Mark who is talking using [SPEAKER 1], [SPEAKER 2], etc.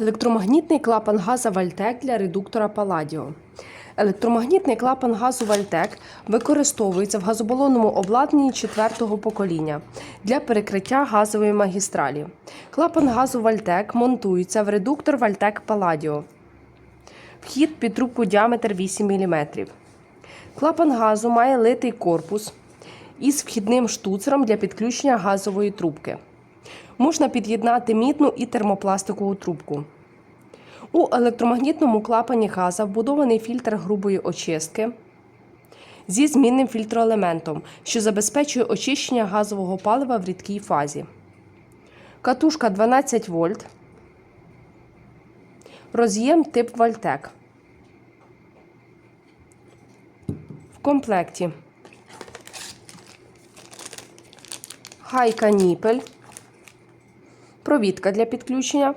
[SPEAKER 1] Електромагнітний клапан газа Вальтек для редуктора Паладіо. Електромагнітний клапан газу Вальтек використовується в газобалонному обладнанні четвертого покоління для перекриття газової магістралі. Клапан газу Вальтек монтується в редуктор Вальтек Паладіо. Вхід під трубку діаметр 8 мм. Клапан газу має литий корпус із вхідним штуцером для підключення газової трубки. Можна під'єднати мідну і термопластикову трубку. У електромагнітному клапані газа вбудований фільтр грубої очистки зі змінним фільтроелементом, що забезпечує очищення газового палива в рідкій фазі. Катушка 12 вольт. Роз'єм тип Вальтек. В комплекті гайка ніпель, провідка для підключення,